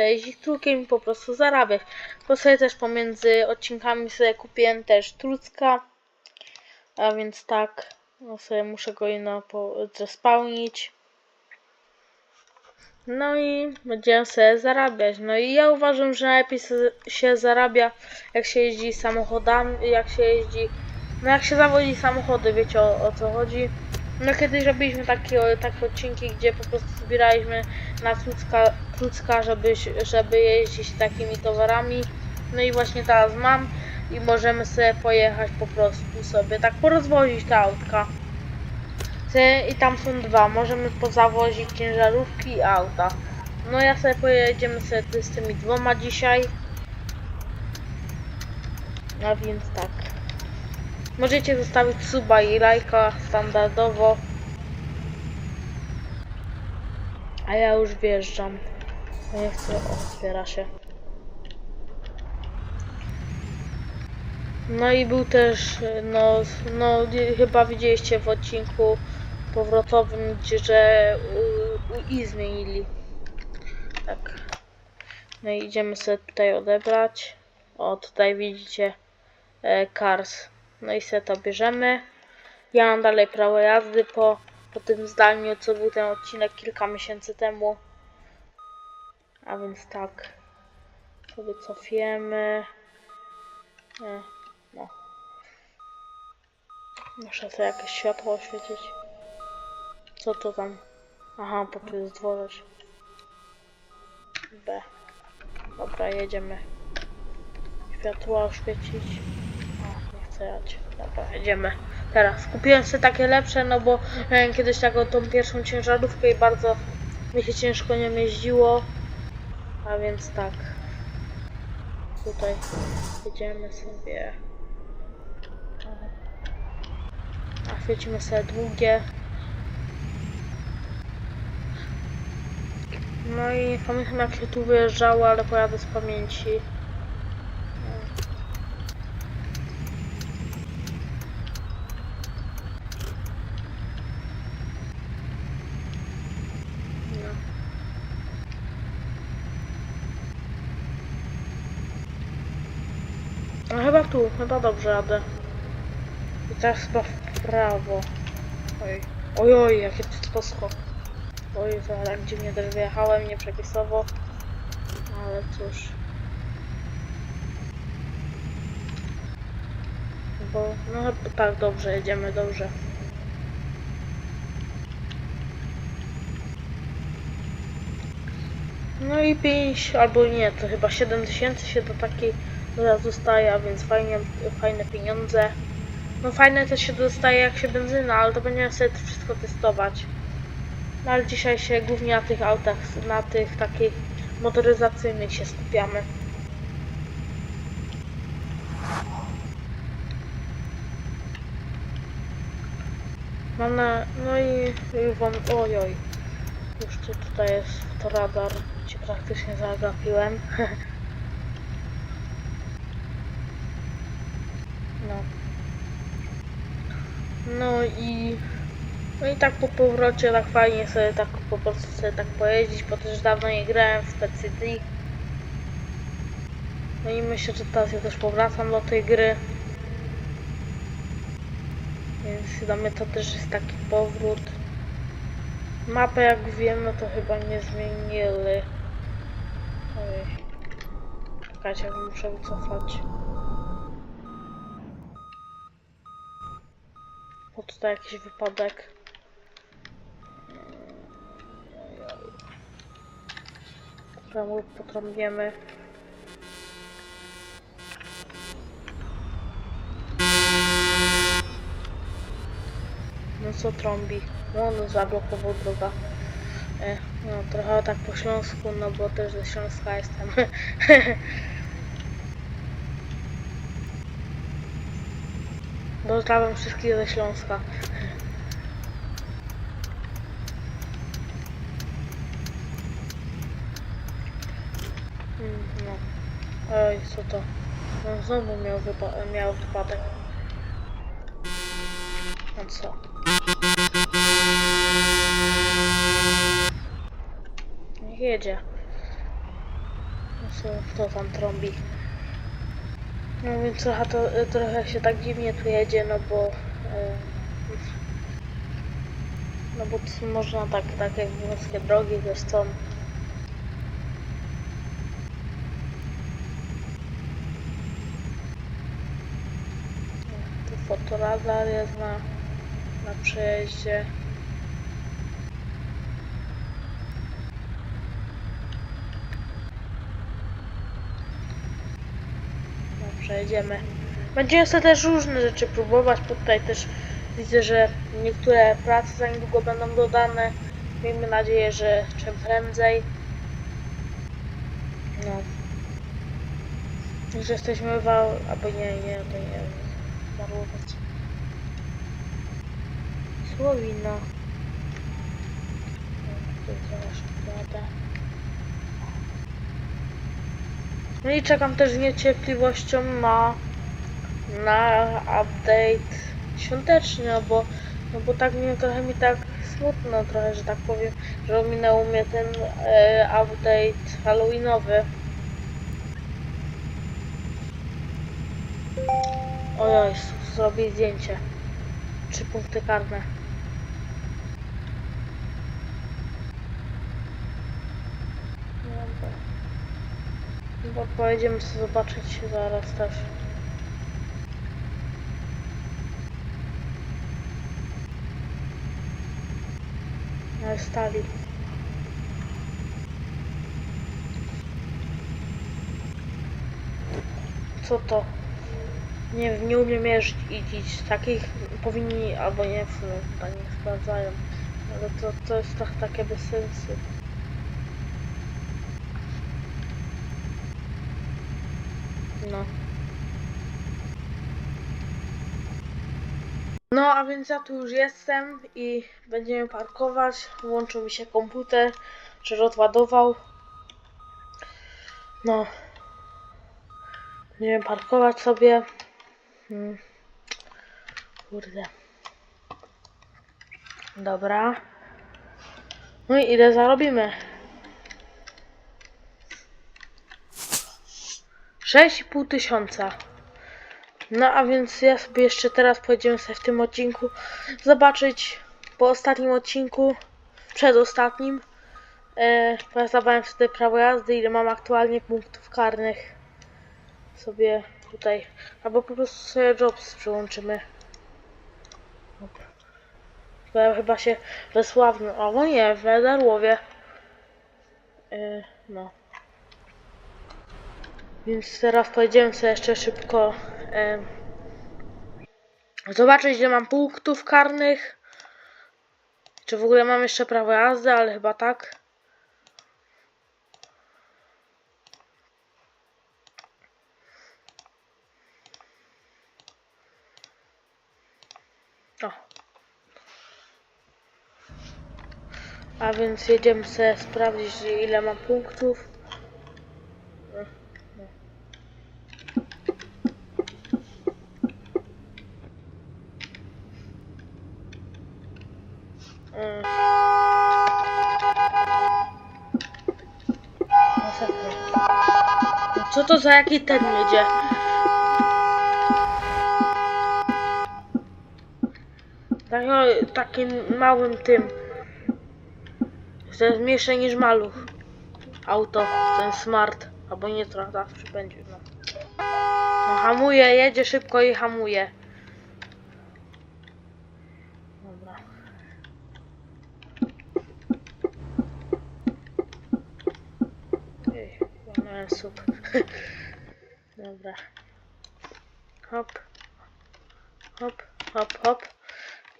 jeździć trukiem i po prostu zarabiać. Bo sobie też pomiędzy odcinkami sobie kupiłem też trucka. A więc tak, no sobie muszę go ino zespałnić. No i będziemy sobie zarabiać. No i ja uważam, że najlepiej się zarabia jak się jeździ samochodami, jak się jeździ, no jak się zawodzi samochody, wiecie o, o co chodzi. No kiedyś robiliśmy takie, takie odcinki, gdzie po prostu zbieraliśmy na Klucka, Klucka żeby, żeby jeździć takimi towarami. No i właśnie teraz mam i możemy sobie pojechać po prostu sobie tak porozwozić te autka. I tam są dwa, możemy pozawozić ciężarówki i auta. No ja sobie pojedziemy sobie z tymi dwoma dzisiaj. A więc tak. Możecie zostawić suba i lajka standardowo. A ja już wjeżdżam. Nie chcę, o, otwiera się. No i był też, no, no chyba widzieliście w odcinku powrotowym, gdzie że u, u i zmienili. Tak. No i idziemy sobie tutaj odebrać. O, tutaj widzicie e, Cars. No i sobie to bierzemy. Ja mam dalej prawo jazdy po, po tym zdaniu, co był ten odcinek kilka miesięcy temu. A więc tak. Sobie cofiemy. E, no. Muszę sobie jakieś światło oświecić. Co to tam? Aha, bo tu jest dworzec. B. Dobra, jedziemy. Światła oświecić. Nie jechać. Dobra, jedziemy. Teraz kupiłem sobie takie lepsze, no bo miałem kiedyś taką tą pierwszą ciężarówkę i bardzo mi się ciężko nią jeździło. A więc tak. Tutaj jedziemy sobie. A świecimy sobie długie. No i nie pamiętam jak się tu wyjeżdżało, ale pojadę z pamięci. No. No chyba tu, chyba dobrze jadę. I teraz chyba w prawo. Oj, oj, oj jakie to sposko. Oj, za tak dziwnie też wyjechałem, nieprzepisowo. Ale cóż. Bo, no tak, dobrze, jedziemy, dobrze. No i 5 albo nie, to chyba 7 tysięcy się do takiej teraz dostaje, a więc fajnie, fajne pieniądze. No fajne też się dostaje jak się benzyna, ale to będziemy sobie to wszystko testować. No ale dzisiaj się głównie na tych autach, na tych takich motoryzacyjnych się skupiamy. Mam na, no i, wam, oj oj, już tu, tutaj jest to radar, cię praktycznie zagapiłem. no. No i no i tak po powrocie tak fajnie sobie tak po prostu sobie tak pojeździć, bo też dawno nie grałem w Pet City. No i myślę, że teraz ja też powracam do tej gry. Więc dla mnie to też jest taki powrót. Mapę jak wiem, no to chyba nie zmienili. Ojej. Czekajcie, muszę wycofać. Bo tutaj jakiś wypadek. Potrą- Potrąbiemy. No co trąbi? No, no zablokował droga. E, no trochę tak po śląsku, no bo też ze Śląska jestem. Pozdrawiam wszystkich ze Śląska. Mm, No. Oj, co to? No znowu miał, wypa- miał wypadek. No co? Niech jedzie. co kto tam trąbi. No więc trochę, to, trochę się tak dziwnie tu jedzie, no bo... e, no bo można tak, tak jak wąskie drogi też są. Tu fotoradar jest na, na przejeździe. No, przejedziemy. Będziemy sobie też różne rzeczy próbować. Tutaj też widzę, że niektóre prace za niedługo będą dodane. Miejmy nadzieję, że czym prędzej. No. Już jesteśmy w... Al- Albo nie, nie, to nie. Marłowiec. Słowino. No, tu zaraz jadę. No i czekam też z niecierpliwością na na update świąteczny, no bo, no bo tak mnie trochę mi tak smutno trochę, że tak powiem, że ominął mnie ten e, update halloweenowy. Ojoj, zrobię zdjęcie. Trzy punkty karne. Dobra. Bo pojedziemy sobie zobaczyć zaraz też. Ale stali. Co to? Nie wiem, nie umiem jeździć. Takich powinni, albo nie, w sumie chyba nie sprawdzają. Ale to, to jest tak, takie bez sensu. No. No, a więc ja tu już jestem i będziemy parkować. Włączył mi się komputer, że odładował. No. Będziemy parkować sobie. Hmm. Kurde. Dobra. No i ile zarobimy? 6,5 tysiąca. No a więc ja sobie jeszcze teraz pojedziemy sobie w tym odcinku zobaczyć po ostatnim odcinku, przedostatnim. E, bo ja zdawałem wtedy prawo jazdy, ile mam aktualnie punktów karnych. Sobie tutaj, albo po prostu sobie jobs przyłączymy. Bo ja chyba się wesławny, albo nie, w Darłowie. E, no. Więc teraz pojedziemy sobie jeszcze szybko em, zobaczyć, ile mam punktów karnych. Czy w ogóle mam jeszcze prawo jazdy, ale chyba tak. O. A więc jedziemy sobie sprawdzić, ile mam punktów. Co to za jaki ten jedzie? Tak, no, takim małym tym. To jest mniejsze niż maluch. Auto, ten smart. Albo nie trochę zawsze będzie. No. no hamuje, jedzie szybko i hamuje. Dobra. Ej, słup. Dobra. Hop. Hop, hop, hop.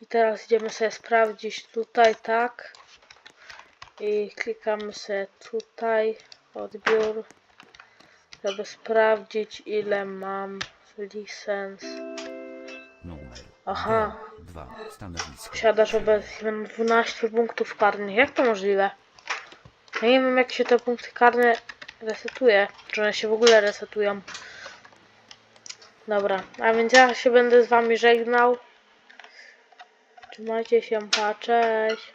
I teraz idziemy sobie sprawdzić tutaj, tak. I klikamy sobie tutaj, odbiór, żeby sprawdzić ile mam licens. Aha. 2. Stanowisko. Posiadasz obecnie mam 12 punktów karnych. Jak to możliwe? Ja nie wiem jak się te punkty karne resetuje. Czy one się w ogóle resetują. Dobra, a więc ja się będę z wami żegnał. Trzymajcie się, pa, cześć.